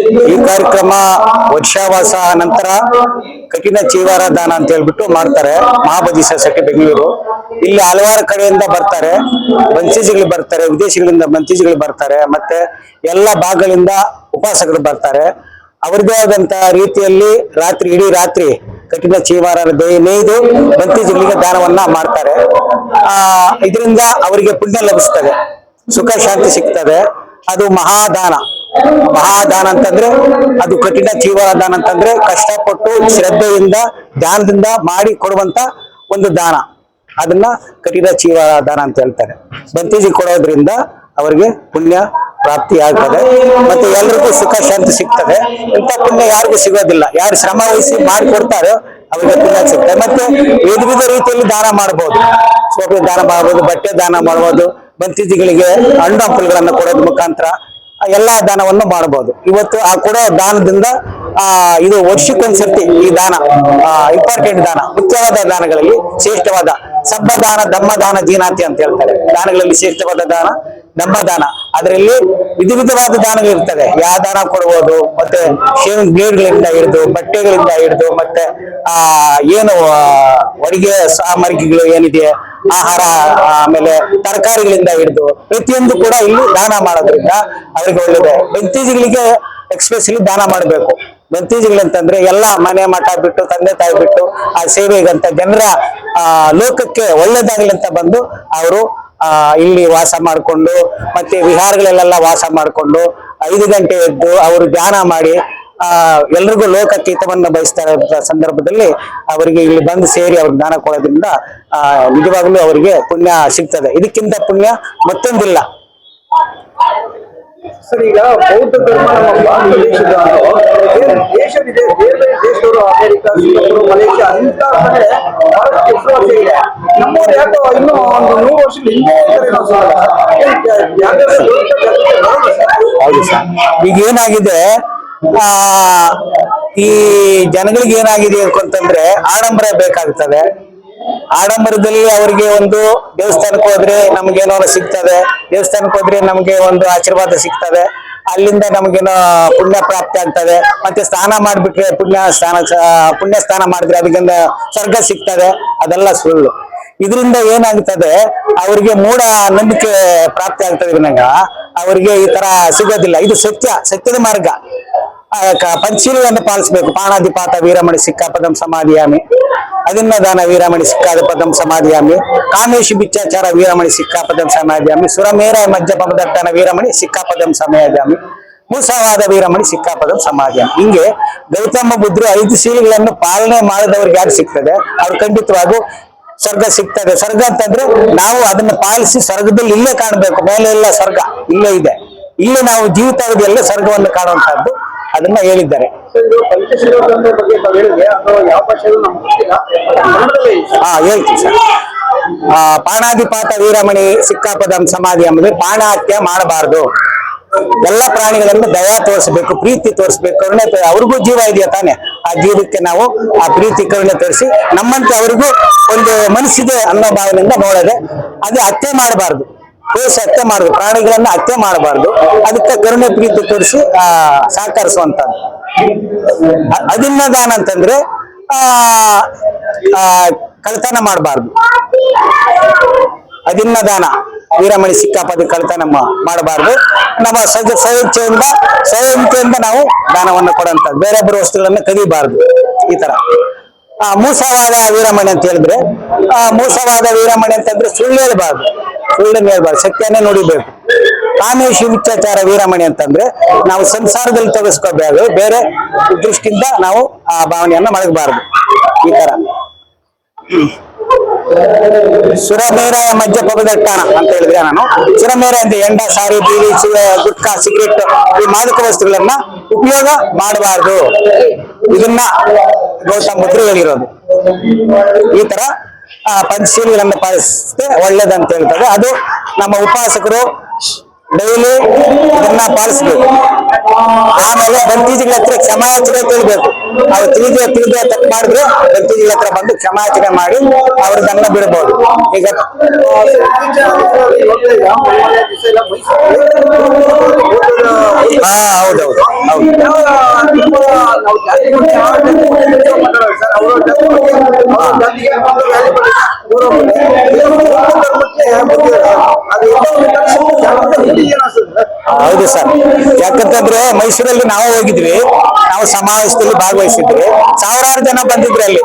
ಈ ಕಾರ್ಯಕ್ರಮ ವರ್ಷಾವಾಸ ನಂತರ ಕಠಿಣ ಚೀವಾರ ದಾನ ಅಂತ ಹೇಳ್ಬಿಟ್ಟು ಮಾಡ್ತಾರೆ. ಮಹಾಬದಿ ಸೊಸೈಟಿ ಬೆಂಗಳೂರು. ಇಲ್ಲಿ ಹಲವಾರು ಕಡೆಯಿಂದ ಬರ್ತಾರೆ. ಬಂಚೀಜಿಗಳು ಬರ್ತಾರೆ, ವಿದೇಶಗಳಿಂದ ಬಂಚೀಜಿಗಳು ಬರ್ತಾರೆ, ಮತ್ತೆ ಎಲ್ಲ ಭಾಗಗಳಿಂದ ಉಪಾಸಕರು ಬರ್ತಾರೆ. ಅವರದೇ ಆದಂತಹ ರೀತಿಯಲ್ಲಿ ರಾತ್ರಿ, ಇಡೀ ರಾತ್ರಿ ಕಠಿಣ ಚೀವಾರ ನೇಯ್ದು ಬಂತೀಜಿಗಳಿಗೆ ದಾನವನ್ನ ಮಾಡ್ತಾರೆ. ಆ, ಇದರಿಂದ ಅವರಿಗೆ ಪುಣ್ಯ ಲಭಿಸ್ತದೆ. ಸುಖ, ಶಾಂತಿ ಸಿಗ್ತದೆ. ಅದು ಮಹಾದಾನ. ಮಹಾದಾನ ಅಂತಂದ್ರೆ ಅದು ಕಠಿಣ ತೀವ್ರ ದಾನ ಅಂತಂದ್ರೆ ಕಷ್ಟಪಟ್ಟು ಶ್ರದ್ಧೆಯಿಂದ ದಾನದಿಂದ ಮಾಡಿ ಕೊಡುವಂತ ಒಂದು ದಾನ. ಅದನ್ನ ಕಠಿಣ ಜೀವ ದಾನ ಅಂತ ಹೇಳ್ತಾರೆ. ಬಂತೀಜಿ ಕೊಡೋದ್ರಿಂದ ಅವರಿಗೆ ಪುಣ್ಯ ಪ್ರಾಪ್ತಿ ಆಗ್ತದೆ. ಮತ್ತೆ ಎಲ್ರಿಗೂ ಸುಖ ಶಾಂತಿ ಸಿಗ್ತದೆ. ಇಂಥ ಪುಣ್ಯ ಯಾರಿಗೂ ಸಿಗೋದಿಲ್ಲ. ಯಾರು ಶ್ರಮ ವಹಿಸಿ ಮಾಡಿ ಕೊಡ್ತಾರೋ ಅವರಿಗೆ ಪುಣ್ಯ ಸಿಗ್ತದೆ. ಮತ್ತೆ ವಿಧ ವಿಧ ರೀತಿಯಲ್ಲಿ ದಾನ ಮಾಡಬಹುದು ಸೋಪಿ ದಾನ ಮಾಡಬಹುದು ಬಟ್ಟೆ ದಾನ ಮಾಡಬಹುದು ಬಂತೀಜಿಗಳಿಗೆ ಹಣ್ಣು ಹಂಪಲುಗಳನ್ನ ಕೊಡೋದ್ ಮುಖಾಂತರ ಎಲ್ಲಾ ದಾನವನ್ನು ಮಾಡಬಹುದು. ಇವತ್ತು ಆ ಕೊಡೋ ದಾನದಿಂದ, ಆ, ಇದು ವರ್ಷಕ್ಕೊಂದ್ಸರ್ತಿ ಈ ದಾನ ಇಂಪಾರ್ಟೆಂಟ್ ದಾನ, ಮುಖ್ಯವಾದ ದಾನಗಳಲ್ಲಿ ಶ್ರೇಷ್ಠವಾದ ಸಬ್ಬ ದಾನ ದಮ್ಮ ದಾನ ಜೀನಾತಿ ಅಂತ ಹೇಳ್ತಾರೆ. ದಾನಗಳಲ್ಲಿ ಶ್ರೇಷ್ಠವಾದ ದಾನ ದಮ್ಮ ದಾನ ಅದರಲ್ಲಿ ವಿಧ ವಿಧವಾದ ದಾನಗಳಿರ್ತದೆ ಯಾವ ದಾನ ಕೊಡಬಹುದು ಮತ್ತೆ ಶೇವಿಂಗ್ ಬ್ಲೇಡ್ಗಳಿಂದ ಹಿಡಿದು, ಬಟ್ಟೆಗಳಿಂದ ಹಿಡಿದು, ಮತ್ತೆ, ಆ, ಏನು ಅಡಿಗೆ ಸಾಮಗ್ರಿಗಳು ಏನಿದೆ ಆಹಾರ ಆಮೇಲೆ ತರಕಾರಿಗಳಿಂದ ಹಿಡಿದು ಪ್ರತಿಯೊಂದು ಕೂಡ ಇಲ್ಲಿ ದಾನ ಮಾಡೋದ್ರಿಂದ ಅವ್ರಿಗೆ ಒಳ್ಳೇದು. ಬೆಂತೀಜಿಗಳಿಗೆ ಎಕ್ಸ್ಪ್ರೆಸ್ಲಿ ದಾನ ಮಾಡಬೇಕು. ಬೆಂತೀಜಿಗಳಂತಂದ್ರೆ ಎಲ್ಲ ಮನೆ ಮಠ ಬಿಟ್ಟು, ತಂದೆ ತಾಯಿ ಬಿಟ್ಟು ಆ ಸೇವೆಗಂತ ಜನರ ಲೋಕಕ್ಕೆ ಒಳ್ಳೇದಾಗ್ಲಿ ಅಂತ ಬಂದು ಅವರು ಇಲ್ಲಿ ವಾಸ ಮಾಡಿಕೊಂಡು ಮತ್ತೆ ವಿಹಾರಗಳಲ್ಲೆಲ್ಲ ವಾಸ ಮಾಡಿಕೊಂಡು ಐದು ಗಂಟೆ ಎದ್ದು ಅವರು ಧ್ಯಾನ ಮಾಡಿ ಆ ಎಲ್ರಿಗೂ ಲೋಕಾತೀತವನ್ನು ಬಯಸ್ತಾ ಇರೋ ಸಂದರ್ಭದಲ್ಲಿ ಅವರಿಗೆ ಇಲ್ಲಿ ಬಂದು ಸೇರಿ ಅವ್ರ ಜ್ಞಾನ ಕೊಡೋದ್ರಿಂದ ಆ ನಿಜವಾಗ್ಲೂ ಅವರಿಗೆ ಪುಣ್ಯ ಸಿಗ್ತದೆ. ಇದಕ್ಕಿಂತ ಪುಣ್ಯ ಮತ್ತೊಂದಿಲ್ಲ. ಸರ್ ಈಗ ಬೌದ್ಧ ಧರ್ಮ ನಮ್ಮ ಭಾರತ ದೇಶವಿದೆ? ಬೇರೆ ಬೇರೆ ದೇಶದವರು ಅಮೆರಿಕ ಸಿಂಗಾಪುರ್ ಮಲೇಷ್ಯಾ ಅಂತ ಕಡೆ ಭಾರತಕ್ಕೆ ಹೆಸರುವಾಸಿ ಇದೆ ನಮ್ಮವ್ರು ಯಾಕೋ ಇನ್ನೂ ಒಂದು ನೂರು ವರ್ಷ ಹಿಂದೆ? ಹೌದು ಸರ್. ಈಗ ಏನಾಗಿದೆ? ಆ, ಈ ಜನಗಳಿಗೆ ಏನಾಗಿದೆ ಅಂತಂದ್ರೆ ಆಡಂಬರ ಬೇಕಾಗ್ತದೆ. ಆಡಂಬರದಲ್ಲಿ ಅವರಿಗೆ ಒಂದು ದೇವಸ್ಥಾನಕ್ಕೆ ಹೋದ್ರೆ ನಮ್ಗೇನೋ ಸಿಗ್ತದೆ. ದೇವಸ್ಥಾನಕ್ಕೆ ಹೋದ್ರೆ ನಮ್ಗೆ ಒಂದು ಆಶೀರ್ವಾದ ಸಿಗ್ತದೆ. ಅಲ್ಲಿಂದ ನಮ್ಗೇನೋ ಪುಣ್ಯ ಪ್ರಾಪ್ತಿ ಆಗ್ತದೆ. ಮತ್ತೆ ಸ್ನಾನ ಮಾಡ್ಬಿಟ್ರೆ ಪುಣ್ಯ ಸ್ನಾನ ಪುಣ್ಯ ಸ್ನಾನ ಮಾಡಿದ್ರೆ ಅದಕ್ಕಿಂತ ಸ್ವರ್ಗ ಸಿಗ್ತದೆ. ಅದೆಲ್ಲ ಸುಳ್ಳು. ಇದರಿಂದ ಏನಾಗ್ತದೆ, ಅವರಿಗೆ ಮೂಢ ನಂಬಿಕೆ ಪ್ರಾಪ್ತಿ ಆಗ್ತದೆ ಅವರಿಗೆ ಈ ತರ ಸಿಗೋದಿಲ್ಲ. ಇದು ಸತ್ಯ, ಸತ್ಯದ ಮಾರ್ಗ. ಪಂಚಶೀಲವನ್ನು ಪಾಲಿಸಬೇಕು. ಪಾಣಾಧಿಪಾತ ವೀರಮಣಿ ಸಿಕ್ಕಾಪದಂ ಸಮಾಧಿಯಾಮಿ. ಅದಿನ್ನದಾನ ದಾನ ವೀರಮಣಿ ಸಿಕ್ಕಾಪದಂ ಸಮಾಧಿಯಾಮಿ. ಕಾಮೇಶಿ ಬಿಚ್ಚಾಚಾರ ವೀರಮಣಿ ಸಿಕ್ಕಾಪದಂ ಸಮಾಧಿಯಾಮಿ. ಸುರಮೇರ ಮಜ್ಜಪದಟ್ಟನ ವೀರಮಣಿ ಸಿಕ್ಕಾಪದಂ ಸಮಾಧಿಯಾಮಿ. ಮೂಸವಾದ ವೀರಮಣಿ ಸಿಕ್ಕಾಪದಂ ಸಮಾಧಿಯಾಮಿ. ಹಿಂಗೆ ಗೌತಮ ಬುದ್ಧರು ಐದು ಶೀಲಗಳನ್ನು ಪಾಲನೆ ಮಾಡಿದವ್ರಿಗೆ ಯಾರು ಸಿಗ್ತದೆ? ಅವ್ರು ಖಂಡಿತವಾಗೂ ಸ್ವರ್ಗ ಸಿಗ್ತದೆ. ಸ್ವರ್ಗ ಅಂತಂದ್ರೆ ನಾವು ಅದನ್ನ ಪಾಲಿಸಿ ಸ್ವರ್ಗದಲ್ಲಿ ಇಲ್ಲೇ ಕಾಣಬೇಕು. ಮೇಲೆ ಎಲ್ಲ ಸ್ವರ್ಗ ಇಲ್ಲೇ ಇದೆ. ಇಲ್ಲೇ ನಾವು ಜೀವಿತಾವಧಿಯಲ್ಲೇ ಸ್ವರ್ಗವನ್ನು ಕಾಣುವಂತಹದ್ದು. ಅದನ್ನ ಹೇಳಿದ್ದಾರೆ. ಹಾ ಹೇಳ್ತೀನಿ ಸರ್. ಆ ಪಾಣಾದಿಪಾತ ವೀರಮಣಿ ಸಿಕ್ಕಾಪದಂ ಸಮಾಧಿ ಎಂಬುದು ಪಾಣ ಹತ್ಯೆ ಮಾಡಬಾರದು. ಎಲ್ಲ ಪ್ರಾಣಿಗಳನ್ನು ದಯಾ ತೋರಿಸಬೇಕು ಪ್ರೀತಿ ತೋರಿಸ್ಬೇಕು ಕರುಣೆ ಅವ್ರಿಗೂ ಜೀವ ಇದೆಯಾ ತಾನೆ? ಆ ಜೀವಕ್ಕೆ ನಾವು ಆ ಪ್ರೀತಿ ಕರುಣೆ ತೋರಿಸಿ ನಮ್ಮಂತೆ ಅವ್ರಿಗೂ ಒಂದು ಮನಸ್ಸಿದೆ ಅನ್ನೋ ಭಾವನೆಯಿಂದ ನೋಡದೆ ಅದು ಹತ್ಯೆ ಮಾಡಬಾರ್ದು. ತೋರಿಸಿ ಹತ್ಯೆ ಮಾಡಬೇಕು ಪ್ರಾಣಿಗಳನ್ನ ಹತ್ಯೆ ಮಾಡಬಾರ್ದು. ಅದಕ್ಕೆ ಕರುಣೆ ಪ್ರೀತಿ ತೋರಿಸಿ, ಆ ಸಹಕರಿಸುವಂತದ್ದು ಅದಿನ್ನದಾನ ಅದಿನ್ನ ದಾನ ಅಂತಂದ್ರೆ, ಆ ಕಳ್ತನ ಮಾಡಬಾರ್ದು. ಅದಿನ್ನದಾನ ವೀರಮಣಿ ಸಿಕ್ಕಾಪದಿ ಕಳ್ತನ ಮಾಡಬಾರ್ದು. ನಮ್ಮ ಸಜ ಸ್ವಇಚ್ಛೆಯಿಂದ ಸ್ವಯಂಚೆಯಿಂದ ನಾವು ದಾನವನ್ನು ಬೇರೆ ಬೇರೆ ವಸ್ತುಗಳನ್ನ ಕದಿಬಾರ್ದು ಈ ತರ. ಆ, ಮೂಸವಾದ ವೀರಮಣಿ ಅಂತ ಹೇಳಿದ್ರೆ, ಆ, ಮೂಸವಾದ ವೀರಮಣಿ ಅಂತಂದ್ರೆ ಸುಳ್ಳು ಹೇಳ್ಬಾರ್ದು. ಸುಳ್ಳನ್ನು ಹೇಳ್ಬಾರ್ದು. ಸತ್ಯನೇ ನೋಡಿಬೇಕು. ಕಾಮೇಶಿ ಶಿವಿಚ್ಚಾಚಾರ ವೀರಮಣಿ ಅಂತಂದ್ರೆ ನಾವು ಸಂಸಾರದಲ್ಲಿ ತೊಡಗಿಸ್ಕೋಬೇಕು ಬೇರೆ ದೃಷ್ಟಿಯಿಂದ ನಾವು ಆ ಭಾವನೆಯನ್ನ ಮಡಗಬಾರದು. ಈ ತರ. ಸುರಮೇರ ಮಧ್ಯ ಪಗದಟ್ಟಾಣ ಅಂತ ಹೇಳಿದ್ರೆ ನಾನು. ಸುರಮೇರ ಅಂತ ಎಂಡ, ಸಾರಿ ಬೀರಿ ಗುಟ್ಕಾ ಸಿಗರೇಟ್ ಈ ಮಾದಕ ವಸ್ತುಗಳನ್ನ ಉಪಯೋಗ ಮಾಡಬಾರ್ದು. ಇದನ್ನ ಗೌತಮ್ ಬುದ್ಧರು ಹೇಳಿರೋದು. ಈ ತರ ಆ ಪಂಚಶೀಲಿಗಳನ್ನು ಪಾಲಿಸಿದ್ರೆ ಒಳ್ಳೇದಂತ ಹೇಳ್ತಾರೆ ಅದು ನಮ್ಮ ಉಪಾಸಕರು ಡೈಲಿ ಇದನ್ನ ಪಾಲಿಸ್ಬೇಕು. ಆಮೇಲೆ ಬಂತೀಜಿಗಳ ಹತ್ರ ಕ್ಷಮಾಯಾಚನೆ ತಿಳಿಬೇಕು ಅವ್ರು ತಿಳಿದ ತಿಳಿದ ತಪ್ಪು ಮಾಡಿದ್ರೆ ಬಂತೀಜಿಗಳ ಹತ್ರ ಬಂದು ಕ್ಷಮಾಯಾಚನೆ ಮಾಡಿ ಅವ್ರದನ್ನ ಬಿಡ್ಬೋದು. ಈಗ ಹಾ ಹೌದೌದು ಹೌದು ಹೌದು. ಸರ್. ಯಾಕಂತಂದ್ರೆ ಮೈಸೂರಲ್ಲಿ ನಾವು ಹೋಗಿದ್ವಿ. ನಾವು ಸಮಾವೇಶದಲ್ಲಿ ಭಾಗವಹಿಸಿದ್ವಿ. ಸಾವಿರಾರು ಜನ ಬಂದಿದ್ರು ಅಲ್ಲಿ.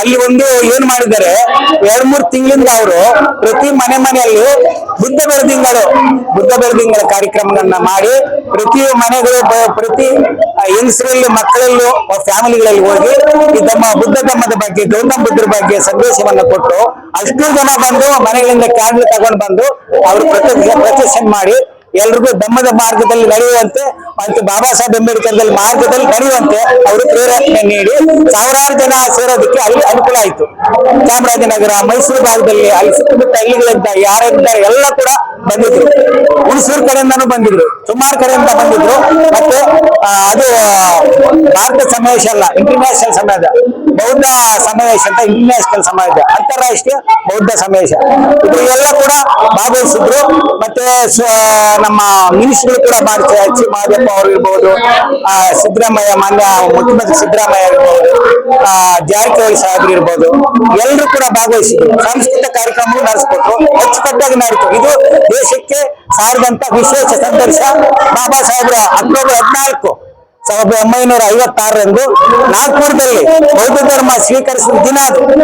ಅಲ್ಲಿ ಒಂದು ಏನ್ ಮಾಡಿದ್ದಾರೆ, ಎರಡ್ ಮೂರ್ ತಿಂಗಳಿಂದ ಅವರು ಪ್ರತಿ ಮನೆ ಮನೆಯಲ್ಲಿ ಬುದ್ಧ ಬೆಳದಿಂಗಳು, ಬುದ್ಧ ಬೆಳದಿಂಗಳ ಕಾರ್ಯಕ್ರಮಗಳನ್ನ ಮಾಡಿ ಪ್ರತಿ ಮನೆಗಳು, ಪ್ರತಿ ಹೆಂಗಸರಲ್ಲಿ, ಮಕ್ಕಳಲ್ಲೂ ಫ್ಯಾಮಿಲಿಗಳಲ್ಲಿ ಹೋಗಿ ಈ ತಮ್ಮ ಬುದ್ಧ ಧರ್ಮದ ಬಗ್ಗೆ, ಗೌತಮ ಬುದ್ಧರ ಬಗ್ಗೆ ಸಂದೇಶವನ್ನ ಕೊಟ್ಟು ಅಷ್ಟು ಜನ ಬಂದು ಮನೆಗಳಿಂದ ಕ್ಯಾಂಡಲ್ ತಗೊಂಡು ಬಂದು ಅವರು ಪ್ರೊಸೆಷನ್ ಮಾಡಿ ಎಲ್ರಿಗೂ ಧಮ್ಮದ ಮಾರ್ಗದಲ್ಲಿ ನಡೆಯುವಂತೆ ಮತ್ತು ಬಾಬಾ ಸಾಹೇಬ್ ಅಂಬೇಡ್ಕರ್ ಮಾರ್ಗದಲ್ಲಿ ನಡೆಯುವಂತೆ ಅವರು ಪ್ರೇರಣೆ ನೀಡಿ ಸಾವಿರಾರು ಜನ ಸೇರೋದಕ್ಕೆ ಅಲ್ಲಿ ಅನುಕೂಲ ಆಯಿತು. ಚಾಮರಾಜನಗರ, ಮೈಸೂರು ಭಾಗದಲ್ಲಿ ಅಲ್ಲಿ ಸುತ್ತಮುತ್ತ ಹಳ್ಳಿಗಳಿಂದ ಯಾರಿದ್ದಾರೆ ಎಲ್ಲ ಕೂಡ ಬಂದಿದ್ರು. ಹುಣಸೂರು ಕಡೆಯಿಂದನೂ ಬಂದಿದ್ರು ಸುಮಾರು ಕಡೆಯಿಂದ ಬಂದಿದ್ರು. ಮತ್ತೆ ಅದು ಭಾರತ ಸಮಾವೇಶ ಅಲ್ಲ ಇಂಟರ್ನ್ಯಾಷನಲ್ ಸಮಾಜ ಬೌದ್ಧ ಸಮಾವೇಶ ಅಂತ ಇಂಟರ್ನ್ಯಾಷನಲ್ ಸಮಾವೇಶ ಅಂತಾರಾಷ್ಟ್ರೀಯ ಬೌದ್ಧ ಸಮಾವೇಶ. ಇದೆಲ್ಲ ಕೂಡ ಭಾಗವಹಿಸಿದ್ರು. ಮತ್ತೆ ನಮ್ಮ ಮಿನಿಸ್ಟ್ರು ಕೂಡ ಸಿ ಮಹದೇವಪ್ಪ ಅವರು ಇರ್ಬೋದು ಸಿದ್ದರಾಮಯ್ಯ, ಮಾನ್ಯ ಮುಖ್ಯಮಂತ್ರಿ ಸಿದ್ದರಾಮಯ್ಯ ಇರ್ಬೋದು ಜಾರಕಿಹೊಳಿ ಸಾಹೇಬ್ರು ಇರ್ಬೋದು ಎಲ್ಲರೂ ಕೂಡ ಭಾಗವಹಿಸಿದ್ರು. ಸಾಂಸ್ಕೃತಿಕ ಕಾರ್ಯಕ್ರಮ ನಡೆಸ್ಕೊಟ್ರು. ಅಚ್ಚುಕಟ್ಟಾಗಿ ನಡೆಯಿತು ಇದು ದೇಶಕ್ಕೆ ಸಾರಿದಂತ ವಿಶೇಷ ಸಂದರ್ಶ. ಬಾಬಾ ಸಾಹೇಬ್ರ ಅಕ್ಟೋಬರ್ ಹದಿನಾಲ್ಕು. ಸಾವಿರದ ಒಂಬೈನೂರ ಐವತ್ತಾರರಂದು ನಾಗ್ಪುರದಲ್ಲಿ ಬೌದ್ಧ ಧರ್ಮ ಸ್ವೀಕರಿಸಿದ ದಿನ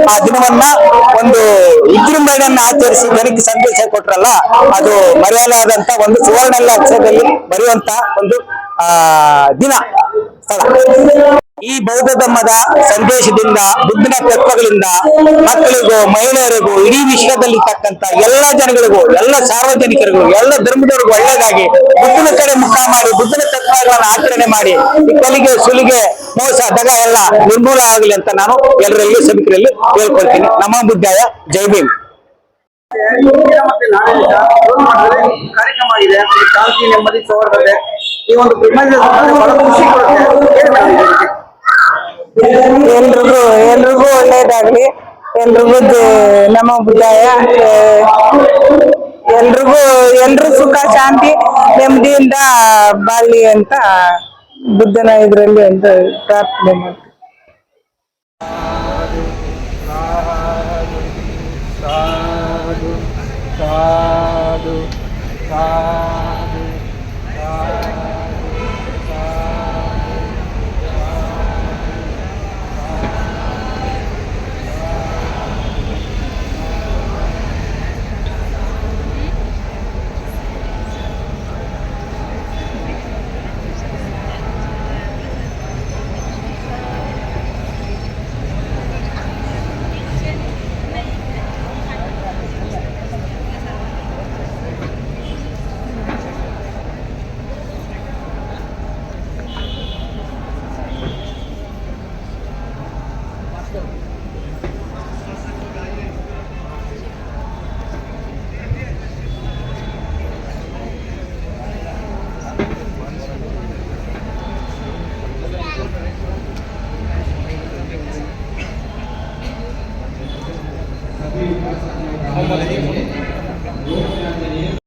ಆ ದಿನವನ್ನ ಒಂದು ವಿಜೃಂಭಣೆಯನ್ನ ಆಚರಿಸಿ ಜನಕ್ಕೆ ಸಂದೇಶ ಕೊಟ್ರಲ್ಲ, ಅದು ಮರೆಯಲಾದಂತ ಒಂದು ಸುವರ್ಣ ಅಕ್ಷರದಲ್ಲಿ ಬರೆಯುವಂತ ಒಂದು, ಆ, ದಿನ ಸ್ಥಳ. ಈ ಬೌದ್ಧ ಧರ್ಮದ ಸಂದೇಶದಿಂದ, ಬುದ್ಧನ ತತ್ವಗಳಿಂದ ಮಕ್ಕಳಿಗೂ, ಮಹಿಳೆಯರಿಗೂ, ಇಡೀ ವಿಶ್ವದಲ್ಲಿ ತಕ್ಕಂತ ಎಲ್ಲ ಜನಗಳಿಗೂ, ಎಲ್ಲ ಸಾರ್ವಜನಿಕರಿಗೂ, ಎಲ್ಲ ಧರ್ಮದವರಿಗೂ ಒಳ್ಳೇದಾಗಿ ಬುದ್ಧನ ಕಡೆ ಮುಖ ಮಾಡಿ, ಬುದ್ಧನ ತತ್ವಗಳನ್ನು ಆಚರಣೆ ಮಾಡಿ ಕಲಿಗೆ, ಸುಲಿಗೆ, ಮೋಸ, ದಗ ಎಲ್ಲ ನಿರ್ಮೂಲ ಆಗಲಿ ಅಂತ ನಾನು ಎಲ್ಲರಲ್ಲಿ, ಸಭಿಕರಲ್ಲಿ ಹೇಳ್ಕೊಳ್ತೀನಿ. ನಮ್ಮ ಬುದ್ಧಾಯ, ಜೈ ಭೀಮ್. ಕಾರ್ಯಕ್ರಮ ಇದೆ ಶಾಂತಿ ನೆಮ್ಮದಿ ಸೌಹಾರ್ದತೆ ಈ ಒಂದು ಖುಷಿ ಕೊಡುತ್ತೆ ಎಲ್ರಿಗೂ ಎಲ್ರಿಗೂ ಒಳ್ಳೇದಾಗ್ಲಿ. ಎಲ್ರಿಗೂ ನಮ್ಮ ಬುದ್ಧಾಯ ಎಲ್ರಿಗೂ ಎಲ್ರು ಸುಖ, ಶಾಂತಿ, ನೆಮ್ಮದಿಯಿಂದ ಬಾಳಿ ಅಂತ ಬುದ್ಧನ ಇದರಲ್ಲಿ ಅಂತ ಪ್ರಾರ್ಥನೆ ಮಾಡ್ತೀವಿ.